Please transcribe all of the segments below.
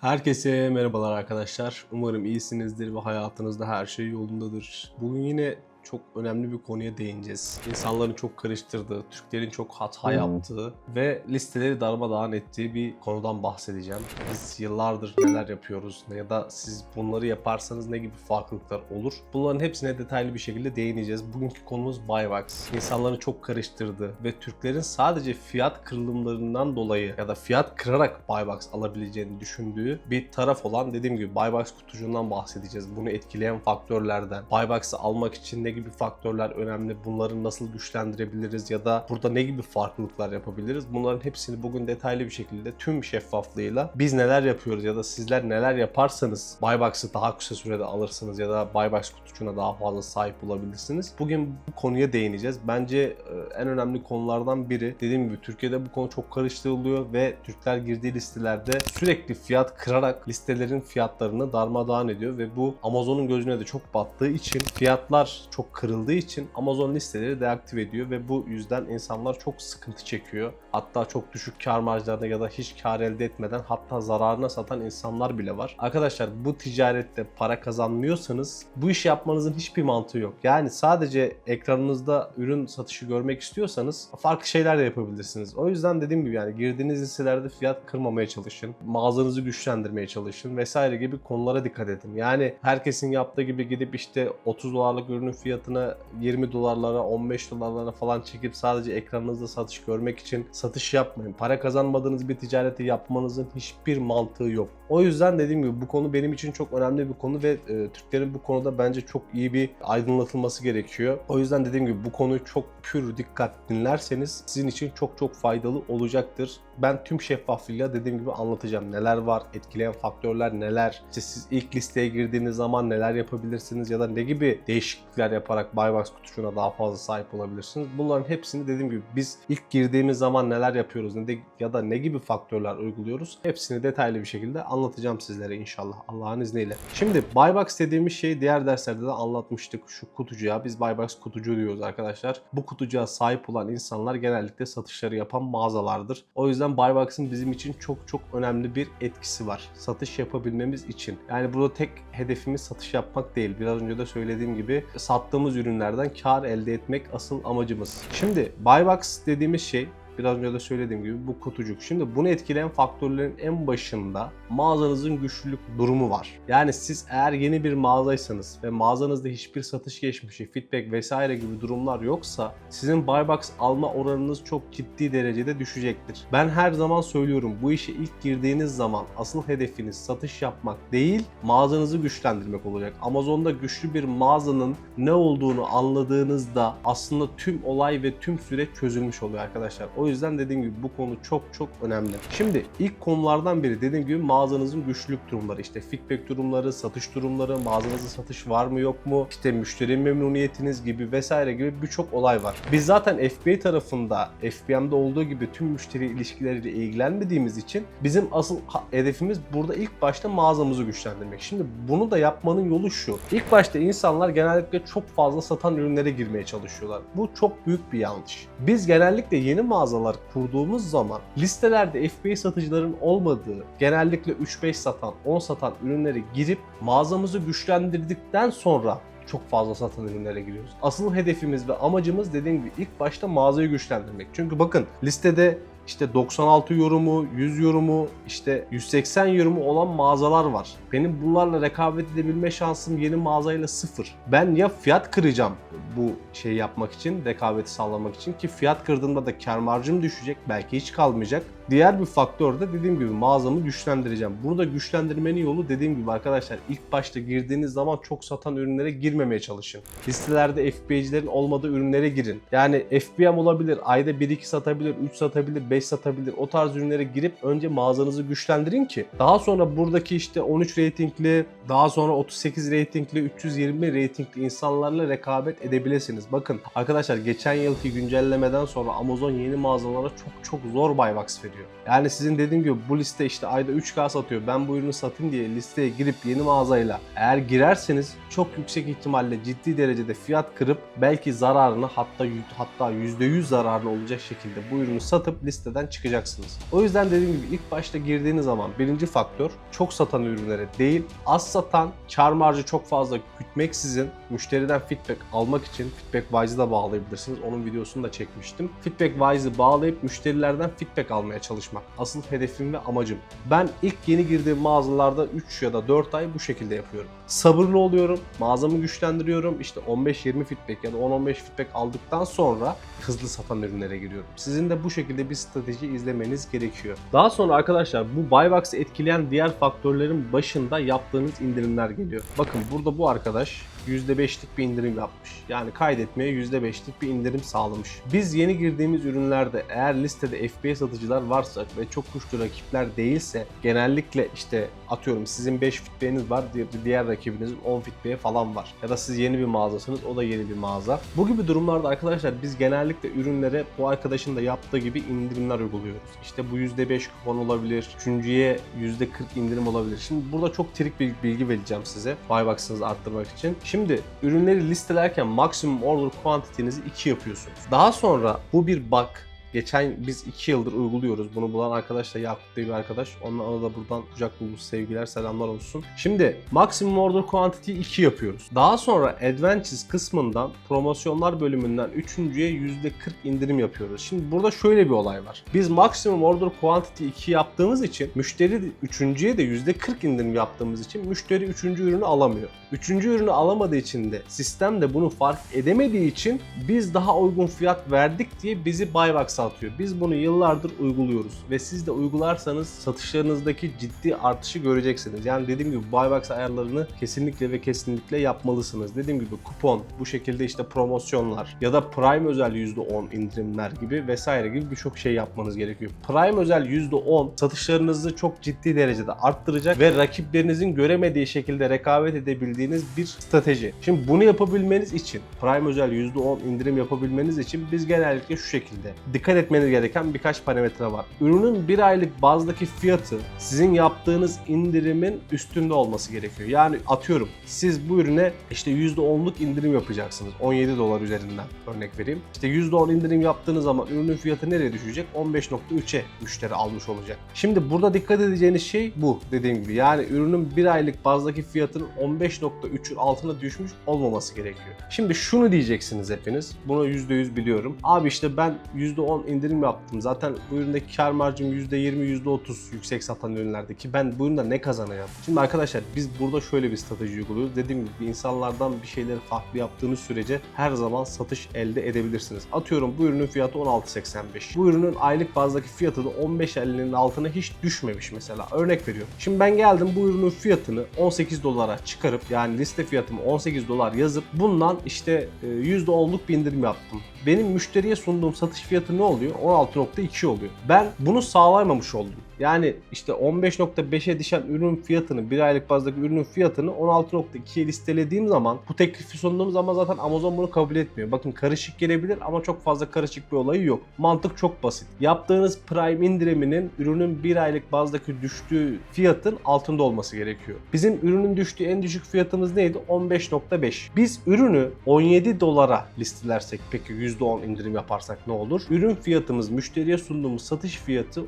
Herkese merhabalar arkadaşlar. Umarım iyisinizdir ve hayatınızda her şey yolundadır. Bugün yine çok önemli bir konuya değineceğiz. İnsanların çok karıştırdığı, Türklerin çok hata Hmm. yaptığı ve listeleri darmadağın ettiği bir konudan bahsedeceğim. Biz yıllardır neler yapıyoruz ya da siz bunları yaparsanız ne gibi farklılıklar olur? Bunların hepsine detaylı bir şekilde değineceğiz. Bugünkü konumuz Buybox. İnsanların çok karıştırdığı ve Türklerin sadece fiyat kırılımlarından dolayı ya da fiyat kırarak Buybox alabileceğini düşündüğü bir taraf olan dediğim gibi Buybox kutucuğundan bahsedeceğiz. Bunu etkileyen faktörlerden, Buybox'ı almak için ne gibi faktörler önemli, bunları nasıl güçlendirebiliriz ya da burada ne gibi farklılıklar yapabiliriz? Bunların hepsini bugün detaylı bir şekilde tüm şeffaflığıyla biz neler yapıyoruz ya da sizler neler yaparsanız Buybox'ı daha kısa sürede alırsınız ya da Buybox kutucuğuna daha fazla sahip olabilirsiniz. Bugün bu konuya değineceğiz. Bence e, en önemli konulardan biri dediğim gibi Türkiye'de bu konu çok karıştırılıyor ve Türkler girdiği listelerde sürekli fiyat kırarak listelerin fiyatlarını darmadağın ediyor ve bu Amazon'un gözüne de çok battığı için fiyatlar çok kırıldığı için Amazon listeleri deaktive ediyor ve bu yüzden insanlar çok sıkıntı çekiyor. Hatta çok düşük kar marjlarına ya da hiç kar elde etmeden hatta zararına satan insanlar bile var. Arkadaşlar bu ticarette para kazanmıyorsanız bu iş yapmanızın hiçbir mantığı yok. Yani sadece ekranınızda ürün satışı görmek istiyorsanız farklı şeyler de yapabilirsiniz. O yüzden dediğim gibi yani girdiğiniz listelerde fiyat kırmamaya çalışın. Mağazanızı güçlendirmeye çalışın vesaire gibi konulara dikkat edin. Yani herkesin yaptığı gibi gidip işte 30 dolarlık ürünün fiyatını 20 dolarlara 15 dolarlara falan çekip sadece ekranınızda satış görmek için satış yapmayın. Para kazanmadığınız bir ticareti yapmanızın hiçbir mantığı yok. O yüzden dediğim gibi bu konu benim için çok önemli bir konu ve e, Türklerin bu konuda bence çok iyi bir aydınlatılması gerekiyor. O yüzden dediğim gibi bu konuyu çok pür dikkat dinlerseniz sizin için çok çok faydalı olacaktır. Ben tüm şeffaflığıyla dediğim gibi anlatacağım. Neler var, etkileyen faktörler neler, işte siz ilk listeye girdiğiniz zaman neler yapabilirsiniz ya da ne gibi değişiklikler yaparak Buybox kutucuğuna daha fazla sahip olabilirsiniz. Bunların hepsini dediğim gibi biz ilk girdiğimiz zaman neler yapıyoruz ne de, ya da ne gibi faktörler uyguluyoruz hepsini detaylı bir şekilde anlatacağım sizlere inşallah Allah'ın izniyle. Şimdi Buybox dediğimiz şeyi diğer derslerde de anlatmıştık. Şu kutucuğa biz Buybox kutucuğu diyoruz arkadaşlar. Bu kutucuğa sahip olan insanlar genellikle satışları yapan mağazalardır. O yüzden Buybox'ın bizim için çok çok önemli bir etkisi var. Satış yapabilmemiz için. Yani burada tek hedefimiz satış yapmak değil. Biraz önce de söylediğim gibi sattığımız ürünlerden kar elde etmek asıl amacımız. Şimdi Buybox dediğimiz şey biraz önce de söylediğim gibi bu kutucuk. Şimdi bunu etkileyen faktörlerin en başında mağazanızın güçlülük durumu var. Yani siz eğer yeni bir mağazaysanız ve mağazanızda hiçbir satış geçmişi, feedback vesaire gibi durumlar yoksa sizin Buybox alma oranınız çok ciddi derecede düşecektir. Ben her zaman söylüyorum bu işe ilk girdiğiniz zaman asıl hedefiniz satış yapmak değil mağazanızı güçlendirmek olacak. Amazon'da güçlü bir mağazanın ne olduğunu anladığınızda aslında tüm olay ve tüm süreç çözülmüş oluyor arkadaşlar. O yüzden dediğim gibi bu konu çok çok önemli. Şimdi ilk konulardan biri dediğim gibi mağazanızın güçlülük durumları. işte feedback durumları, satış durumları, mağazanızda satış var mı yok mu, işte müşteri memnuniyetiniz gibi vesaire gibi birçok olay var. Biz zaten FBA tarafında FBM'de olduğu gibi tüm müşteri ilişkileriyle ilgilenmediğimiz için bizim asıl hedefimiz burada ilk başta mağazamızı güçlendirmek. Şimdi bunu da yapmanın yolu şu. İlk başta insanlar genellikle çok fazla satan ürünlere girmeye çalışıyorlar. Bu çok büyük bir yanlış. Biz genellikle yeni mağazalar kurduğumuz zaman listelerde FBA satıcıların olmadığı, genellikle 3-5 satan, 10 satan ürünlere girip mağazamızı güçlendirdikten sonra çok fazla satan ürünlere giriyoruz. Asıl hedefimiz ve amacımız dediğim gibi ilk başta mağazayı güçlendirmek. Çünkü bakın listede işte 96 yorumu, 100 yorumu, işte 180 yorumu olan mağazalar var. Benim bunlarla rekabet edebilme şansım yeni mağazayla sıfır. Ben ya fiyat kıracağım bu şeyi yapmak için, rekabeti sağlamak için ki fiyat kırdığımda da kar marjım düşecek, belki hiç kalmayacak. Diğer bir faktör de dediğim gibi mağazamı güçlendireceğim. Bunu da güçlendirmenin yolu dediğim gibi arkadaşlar ilk başta girdiğiniz zaman çok satan ürünlere girmemeye çalışın. Listelerde FBA'cilerin olmadığı ürünlere girin. Yani FBM olabilir, ayda 1-2 satabilir, 3 satabilir, 5 satabilir. O tarz ürünlere girip önce mağazanızı güçlendirin ki daha sonra buradaki işte 13 reytingli, daha sonra 38 reytingli, 320 reytingli insanlarla rekabet edebilirsiniz. Bakın arkadaşlar geçen yılki güncellemeden sonra Amazon yeni mağazalara çok çok zor Buybox veriyor. Gerekiyor. Yani sizin dediğim gibi bu liste işte ayda 3K satıyor ben bu ürünü satayım diye listeye girip yeni mağazayla eğer girerseniz çok yüksek ihtimalle ciddi derecede fiyat kırıp belki zararını hatta hatta %100 zararlı olacak şekilde bu ürünü satıp listeden çıkacaksınız. O yüzden dediğim gibi ilk başta girdiğiniz zaman birinci faktör çok satan ürünlere değil az satan kar marjı çok fazla gütmeksizin müşteriden feedback almak için Feedbackwise'ı da bağlayabilirsiniz. Onun videosunu da çekmiştim. Feedbackwise'ı bağlayıp müşterilerden feedback almaya çalışmak. Asıl hedefim ve amacım. Ben ilk yeni girdiğim mağazalarda 3 ya da 4 ay bu şekilde yapıyorum. Sabırlı oluyorum, mağazamı güçlendiriyorum. İşte 15-20 feedback ya da 10-15 feedback aldıktan sonra hızlı satan ürünlere giriyorum. Sizin de bu şekilde bir strateji izlemeniz gerekiyor. Daha sonra arkadaşlar bu Buybox'ı etkileyen diğer faktörlerin başında yaptığınız indirimler geliyor. Bakın burada bu arkadaş %5'lik bir indirim yapmış. Yani kaydetmeye %5'lik bir indirim sağlamış. Biz yeni girdiğimiz ürünlerde eğer listede FBA satıcılar varsa ve çok güçlü rakipler değilse genellikle işte atıyorum sizin 5 fitbeyiniz var diğer, rakibinizin 10 fitbeye falan var. Ya da siz yeni bir mağazasınız o da yeni bir mağaza. Bu gibi durumlarda arkadaşlar biz genellikle ürünlere bu arkadaşın da yaptığı gibi indirimler uyguluyoruz. İşte bu %5 kupon olabilir. Üçüncüye %40 indirim olabilir. Şimdi burada çok trik bir bilgi vereceğim size. Buybox'ınızı arttırmak için. Şimdi ürünleri listelerken maksimum order quantity'nizi 2 yapıyorsunuz. Daha sonra bu bir bug. Geçen biz 2 yıldır uyguluyoruz. Bunu bulan arkadaş da Yakup diye bir arkadaş. Ona, ona da buradan kucak dolusu sevgiler, selamlar olsun. Şimdi maximum order quantity 2 yapıyoruz. Daha sonra advances kısmından promosyonlar bölümünden 3.ye %40 indirim yapıyoruz. Şimdi burada şöyle bir olay var. Biz maximum order quantity 2 yaptığımız için müşteri 3.ye de %40 indirim yaptığımız için müşteri 3. ürünü alamıyor. 3. ürünü alamadığı için de sistem de bunu fark edemediği için biz daha uygun fiyat verdik diye bizi buybox'a atıyor. Biz bunu yıllardır uyguluyoruz ve siz de uygularsanız satışlarınızdaki ciddi artışı göreceksiniz. Yani dediğim gibi buybox ayarlarını kesinlikle ve kesinlikle yapmalısınız. Dediğim gibi kupon, bu şekilde işte promosyonlar ya da Prime özel %10 indirimler gibi vesaire gibi birçok şey yapmanız gerekiyor. Prime özel %10 satışlarınızı çok ciddi derecede arttıracak ve rakiplerinizin göremediği şekilde rekabet edebildiğiniz bir strateji. Şimdi bunu yapabilmeniz için Prime özel %10 indirim yapabilmeniz için biz genellikle şu şekilde dikkat etmeniz gereken birkaç parametre var. Ürünün bir aylık bazdaki fiyatı sizin yaptığınız indirimin üstünde olması gerekiyor. Yani atıyorum siz bu ürüne işte %10'luk indirim yapacaksınız. 17 dolar üzerinden örnek vereyim. İşte %10 indirim yaptığınız zaman ürünün fiyatı nereye düşecek? 15.3'e müşteri almış olacak. Şimdi burada dikkat edeceğiniz şey bu dediğim gibi. Yani ürünün bir aylık bazdaki fiyatının 15.3'ün altına düşmüş olmaması gerekiyor. Şimdi şunu diyeceksiniz hepiniz. Bunu %100 biliyorum. Abi işte ben %10 indirim yaptım. Zaten bu üründeki kar marjım %20, %30 yüksek satan ürünlerde ki ben bu üründen ne kazanacağım? Şimdi arkadaşlar biz burada şöyle bir strateji uyguluyoruz. Dediğim gibi insanlardan bir şeyleri farklı yaptığınız sürece her zaman satış elde edebilirsiniz. Atıyorum bu ürünün fiyatı 16.85. Bu ürünün aylık bazdaki fiyatı da 15.50'nin altına hiç düşmemiş mesela. Örnek veriyorum. Şimdi ben geldim bu ürünün fiyatını 18 dolara çıkarıp yani liste fiyatımı 18 dolar yazıp bundan işte e, %10'luk bir indirim yaptım. Benim müşteriye sunduğum satış fiyatı ne oluyor? 16.2 oluyor. Ben bunu sağlayamamış oldum. Yani işte 15.5'e düşen ürünün fiyatını, bir aylık bazdaki ürünün fiyatını 16.2'ye listelediğim zaman bu teklifi sunduğum zaman zaten Amazon bunu kabul etmiyor. Bakın karışık gelebilir ama çok fazla karışık bir olayı yok. Mantık çok basit. Yaptığınız Prime indiriminin ürünün bir aylık bazdaki düştüğü fiyatın altında olması gerekiyor. Bizim ürünün düştüğü en düşük fiyatımız neydi? 15.5. Biz ürünü 17 dolara listelersek peki %10 indirim yaparsak ne olur? Ürün fiyatımız müşteriye sunduğumuz satış fiyatı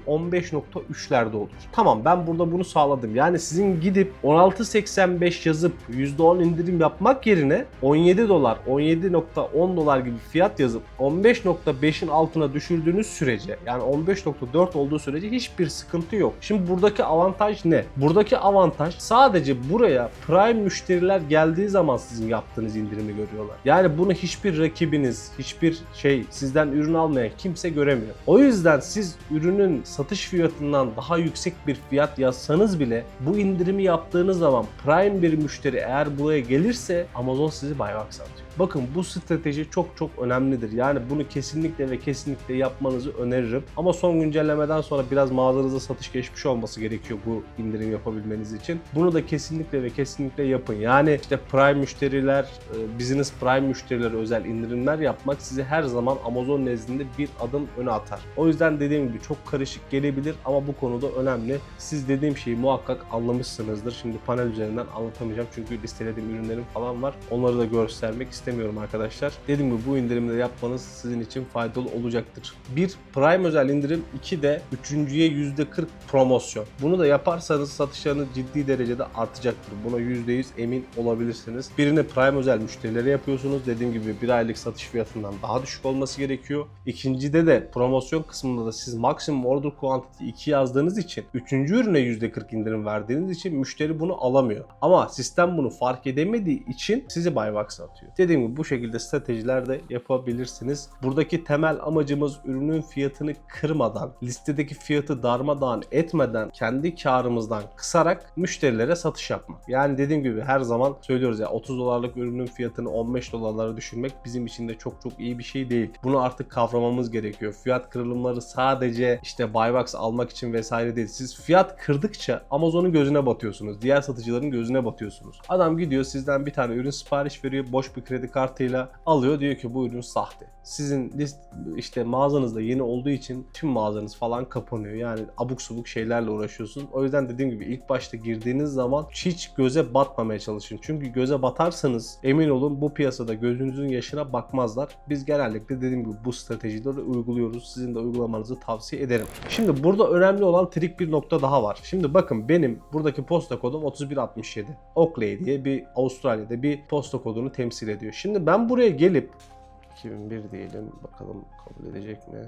15.3'lerde olur. Tamam ben burada bunu sağladım. Yani sizin gidip 16.85 yazıp %10 indirim yapmak yerine 17 dolar, 17.10 dolar gibi fiyat yazıp 15.5'in altına düşürdüğünüz sürece yani 15.4 olduğu sürece hiçbir sıkıntı yok. Şimdi buradaki avantaj ne? Buradaki avantaj sadece buraya Prime müşteriler geldiği zaman sizin yaptığınız indirimi görüyorlar. Yani bunu hiçbir rakibiniz, hiçbir şey sizden ürün almayan kimse göremiyor. O yüzden siz ürünün satış fiyatından daha yüksek bir fiyat yazsanız bile bu indirimi yaptığınız zaman Prime bir müşteri eğer buraya gelirse Amazon sizi buybox atıyor. Bakın bu strateji çok çok önemlidir. Yani bunu kesinlikle ve kesinlikle yapmanızı öneririm. Ama son güncellemeden sonra biraz mağazanıza satış geçmiş olması gerekiyor bu indirim yapabilmeniz için. Bunu da kesinlikle ve kesinlikle yapın. Yani işte Prime müşteriler, e, Business Prime müşterileri özel indirimler yapmak sizi her zaman Amazon nezdinde bir adım öne atar. O yüzden dediğim gibi çok karışık gelebilir ama bu konuda önemli. Siz dediğim şeyi muhakkak anlamışsınızdır. Şimdi panel üzerinden anlatamayacağım çünkü listelediğim ürünlerim falan var. Onları da göstermek istemiyorum arkadaşlar. Dediğim gibi bu indirimleri yapmanız sizin için faydalı olacaktır. Bir Prime özel indirim, iki de üçüncüye %40 promosyon. Bunu da yaparsanız satışlarınız ciddi derecede artacaktır. Buna %100 emin olabilirsiniz. Birini Prime özel müşterilere yapıyorsunuz. Dediğim gibi bir aylık satış fiyatından daha düşük olması gerekiyor. İkincide de promosyon kısmında da siz maksimum order quantity 2 yazdığınız için üçüncü ürüne %40 indirim verdiğiniz için müşteri bunu alamıyor. Ama sistem bunu fark edemediği için sizi buy box atıyor. Dediğim gibi bu şekilde stratejiler de yapabilirsiniz. Buradaki temel amacımız ürünün fiyatını kırmadan, listedeki fiyatı darmadağın etmeden kendi karımızdan kısarak müşterilere satış yapmak. Yani dediğim gibi her zaman söylüyoruz ya 30 dolarlık ürünün fiyatını 15 dolarlara düşürmek bizim için de çok çok iyi bir şey değil. Bunu artık kavramamız gerekiyor. Fiyat kırılımları sadece işte buy box almak için vesaire değil. Siz fiyat kırdıkça Amazon'un gözüne batıyorsunuz. Diğer satıcıların gözüne batıyorsunuz. Adam gidiyor sizden bir tane ürün sipariş veriyor. Boş bir kredi kartıyla alıyor. Diyor ki bu ürün sahte. Sizin list işte mağazanızda yeni olduğu için tüm mağazanız falan kapanıyor. Yani abuk subuk şeylerle uğraşıyorsunuz. O yüzden dediğim gibi ilk başta girdiğiniz zaman hiç göze batmamaya çalışın. Çünkü göze batarsanız emin olun bu piyasada gözünüzün yaşına bakmazlar. Biz genellikle dediğim gibi bu stratejileri uyguluyoruz. Sizin de uygulamanızı tavsiye ederim. Şimdi burada önemli olan trik bir nokta daha var. Şimdi bakın benim buradaki posta kodum 3167. Oakley diye bir Avustralya'da bir posta kodunu temsil ediyor. Şimdi ben buraya gelip 2001 diyelim bakalım kabul edecek mi?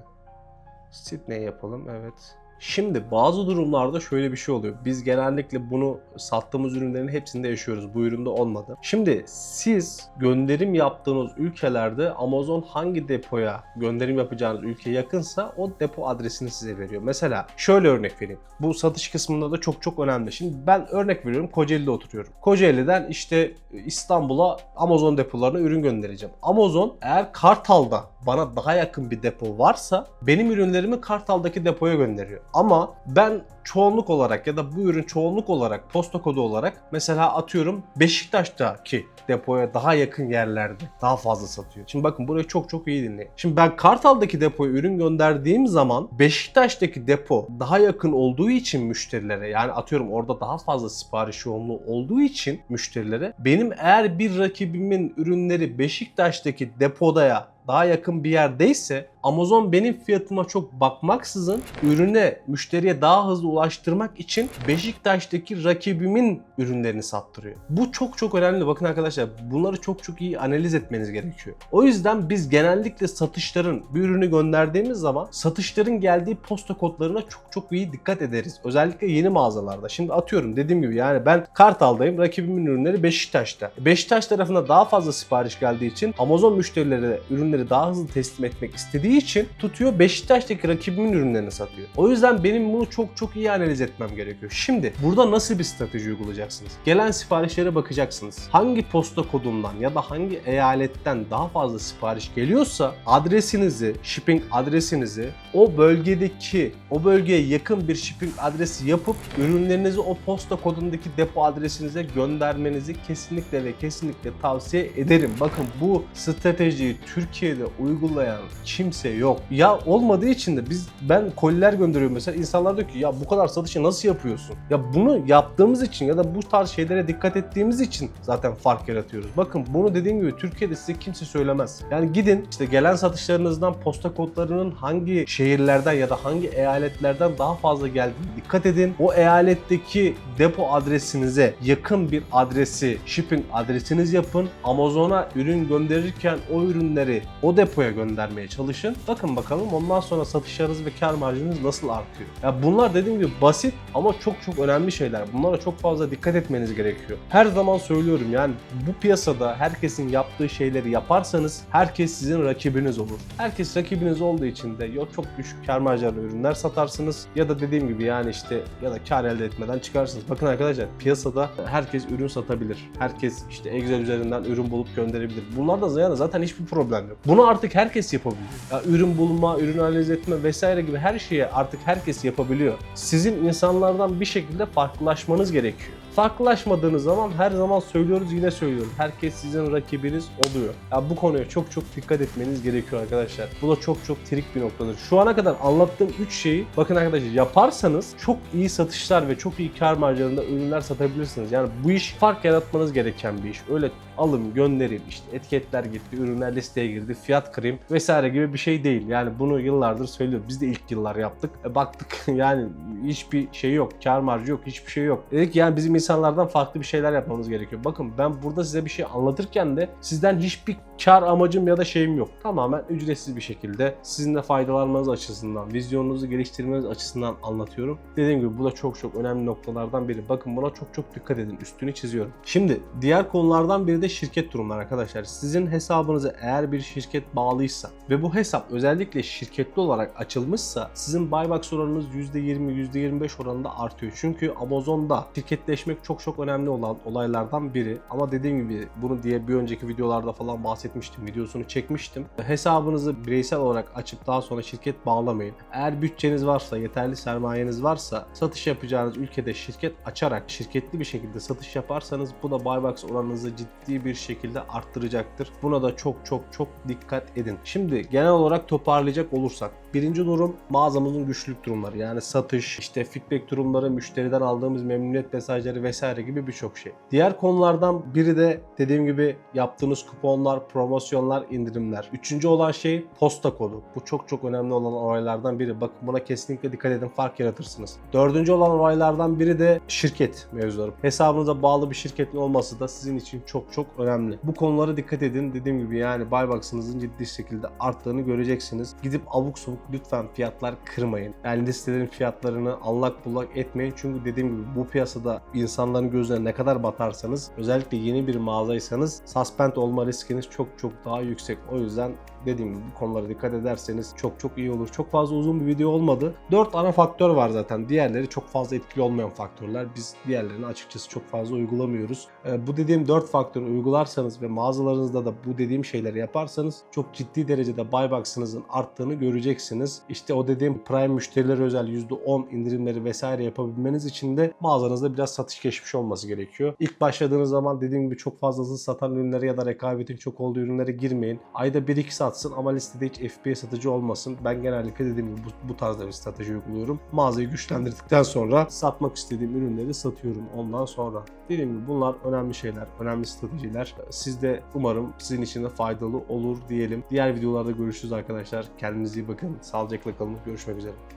Sydney yapalım evet. Şimdi bazı durumlarda şöyle bir şey oluyor. Biz genellikle bunu sattığımız ürünlerin hepsinde yaşıyoruz. Bu üründe olmadı. Şimdi siz gönderim yaptığınız ülkelerde Amazon hangi depoya gönderim yapacağınız ülke yakınsa o depo adresini size veriyor. Mesela şöyle örnek vereyim. Bu satış kısmında da çok çok önemli. Şimdi ben örnek veriyorum Kocaeli'de oturuyorum. Kocaeli'den işte İstanbul'a Amazon depolarına ürün göndereceğim. Amazon eğer Kartal'da bana daha yakın bir depo varsa benim ürünlerimi Kartal'daki depoya gönderiyor. Ama ben çoğunluk olarak ya da bu ürün çoğunluk olarak posta kodu olarak mesela atıyorum Beşiktaş'taki depoya daha yakın yerlerde daha fazla satıyor. Şimdi bakın burayı çok çok iyi dinleyin. Şimdi ben Kartal'daki depoya ürün gönderdiğim zaman Beşiktaş'taki depo daha yakın olduğu için müşterilere yani atıyorum orada daha fazla sipariş yoğunluğu olduğu için müşterilere benim eğer bir rakibimin ürünleri Beşiktaş'taki depodaya daha yakın bir yerdeyse Amazon benim fiyatıma çok bakmaksızın ürüne müşteriye daha hızlı ulaştırmak için Beşiktaş'taki rakibimin ürünlerini sattırıyor. Bu çok çok önemli. Bakın arkadaşlar bunları çok çok iyi analiz etmeniz gerekiyor. O yüzden biz genellikle satışların bir ürünü gönderdiğimiz zaman satışların geldiği posta kodlarına çok çok iyi dikkat ederiz. Özellikle yeni mağazalarda. Şimdi atıyorum dediğim gibi yani ben Kartal'dayım. Rakibimin ürünleri Beşiktaş'ta. Beşiktaş tarafına daha fazla sipariş geldiği için Amazon müşterilere ürünleri daha hızlı teslim etmek istediği için tutuyor Beşiktaş'taki rakibimin ürünlerini satıyor. O yüzden benim bunu çok çok iyi analiz etmem gerekiyor. Şimdi burada nasıl bir strateji uygulayacaksınız? Gelen siparişlere bakacaksınız. Hangi posta kodundan ya da hangi eyaletten daha fazla sipariş geliyorsa adresinizi, shipping adresinizi o bölgedeki, o bölgeye yakın bir shipping adresi yapıp ürünlerinizi o posta kodundaki depo adresinize göndermenizi kesinlikle ve kesinlikle tavsiye ederim. Bakın bu stratejiyi Türkiye'de uygulayan kimse yok. Ya olmadığı için de biz ben koliler gönderiyorum mesela insanlar diyor ki ya bu kadar satışı nasıl yapıyorsun? Ya bunu yaptığımız için ya da bu tarz şeylere dikkat ettiğimiz için zaten fark yaratıyoruz. Bakın bunu dediğim gibi Türkiye'de size kimse söylemez. Yani gidin işte gelen satışlarınızdan posta kodlarının hangi şehirlerden ya da hangi eyaletlerden daha fazla geldiğini dikkat edin. O eyaletteki depo adresinize yakın bir adresi, shipping adresiniz yapın. Amazon'a ürün gönderirken o ürünleri o depoya göndermeye çalışın. Bakın bakalım ondan sonra satışlarınız ve kar marjınız nasıl artıyor. Ya bunlar dediğim gibi gibi basit ama çok çok önemli şeyler. Bunlara çok fazla dikkat etmeniz gerekiyor. Her zaman söylüyorum yani bu piyasada herkesin yaptığı şeyleri yaparsanız herkes sizin rakibiniz olur. Herkes rakibiniz olduğu için de ya çok düşük kar marjlarlı ürünler satarsınız ya da dediğim gibi yani işte ya da kar elde etmeden çıkarsınız. Bakın arkadaşlar piyasada herkes ürün satabilir. Herkes işte Excel üzerinden ürün bulup gönderebilir. Bunlardan yana zaten hiçbir problem yok. Bunu artık herkes yapabiliyor. Ya ürün bulma, ürün analiz etme vesaire gibi her şeyi artık herkes yapabiliyor. Sizin insanlardan bir şekilde farklılaşmanız gerekiyor. Farklılaşmadığınız zaman her zaman söylüyoruz yine söylüyorum. Herkes sizin rakibiniz oluyor. Ya bu konuya çok çok dikkat etmeniz gerekiyor arkadaşlar. Bu da çok çok trik bir noktadır. Şu ana kadar anlattığım 3 şeyi bakın arkadaşlar yaparsanız çok iyi satışlar ve çok iyi kar marjlarında ürünler satabilirsiniz. Yani bu iş fark yaratmanız gereken bir iş. Öyle alın gönderin işte etiketler gitti, ürünler listeye girdi, fiyat kırayım vesaire gibi bir şey değil. Yani bunu yıllardır söylüyorum. Biz de ilk yıllar yaptık. E, baktık yani hiçbir şey yok. Kar marjı yok. Hiçbir şey yok. Dedik yani bizim insanlardan farklı bir şeyler yapmamız gerekiyor. Bakın ben burada size bir şey anlatırken de sizden hiçbir kar amacım ya da şeyim yok. Tamamen ücretsiz bir şekilde sizinle faydalanmanız açısından, vizyonunuzu geliştirmeniz açısından anlatıyorum. Dediğim gibi bu da çok çok önemli noktalardan biri. Bakın buna çok çok dikkat edin. Üstünü çiziyorum. Şimdi diğer konulardan biri de şirket durumları arkadaşlar. Sizin hesabınıza eğer bir şirket bağlıysa ve bu hesap özellikle şirketli olarak açılmışsa sizin buybox oranınız %20, %25 oranında artıyor. Çünkü Amazon'da şirketleşmek çok çok önemli olan olaylardan biri. Ama dediğim gibi bunu diye bir önceki videolarda falan bahsetmiştim. Videosunu çekmiştim. Hesabınızı bireysel olarak açıp daha sonra şirket bağlamayın. Eğer bütçeniz varsa, yeterli sermayeniz varsa satış yapacağınız ülkede şirket açarak şirketli bir şekilde satış yaparsanız bu da buybox oranınızı ciddi bir şekilde arttıracaktır. Buna da çok çok çok dikkat edin. Şimdi genel olarak toparlayacak olursak Birinci durum mağazamızın güçlülük durumları. Yani satış, işte feedback durumları, müşteriden aldığımız memnuniyet mesajları vesaire gibi birçok şey. Diğer konulardan biri de dediğim gibi yaptığınız kuponlar, promosyonlar, indirimler. Üçüncü olan şey posta kodu. Bu çok çok önemli olan olaylardan biri. Bakın buna kesinlikle dikkat edin fark yaratırsınız. Dördüncü olan olaylardan biri de şirket mevzuları. Hesabınıza bağlı bir şirketin olması da sizin için çok çok önemli. Bu konulara dikkat edin. Dediğim gibi yani buybox'ınızın ciddi şekilde arttığını göreceksiniz. Gidip abuk sabuk lütfen fiyatlar kırmayın. Yani listelerin fiyatlarını allak bullak etmeyin. Çünkü dediğim gibi bu piyasada insanların gözüne ne kadar batarsanız özellikle yeni bir mağazaysanız suspend olma riskiniz çok çok daha yüksek. O yüzden dediğim gibi konulara dikkat ederseniz çok çok iyi olur. Çok fazla uzun bir video olmadı. 4 ana faktör var zaten. Diğerleri çok fazla etkili olmayan faktörler. Biz diğerlerini açıkçası çok fazla uygulamıyoruz. Ee, bu dediğim 4 faktörü uygularsanız ve mağazalarınızda da bu dediğim şeyleri yaparsanız çok ciddi derecede buybox'ınızın arttığını göreceksiniz. İşte o dediğim prime müşterilere özel %10 indirimleri vesaire yapabilmeniz için de mağazanızda biraz satış geçmiş olması gerekiyor. İlk başladığınız zaman dediğim gibi çok fazla hızlı satan ürünlere ya da rekabetin çok olduğu ürünlere girmeyin. Ayda 1-2 satsın ama listede hiç FBA satıcı olmasın. Ben genellikle dediğim gibi bu, bu tarzda bir strateji uyguluyorum. Mağazayı güçlendirdikten sonra satmak istediğim ürünleri satıyorum ondan sonra. Dediğim gibi bunlar önemli şeyler, önemli stratejiler. Siz de umarım sizin için de faydalı olur diyelim. Diğer videolarda görüşürüz arkadaşlar. Kendinize iyi bakın. Sağlıcakla kalın. Görüşmek üzere.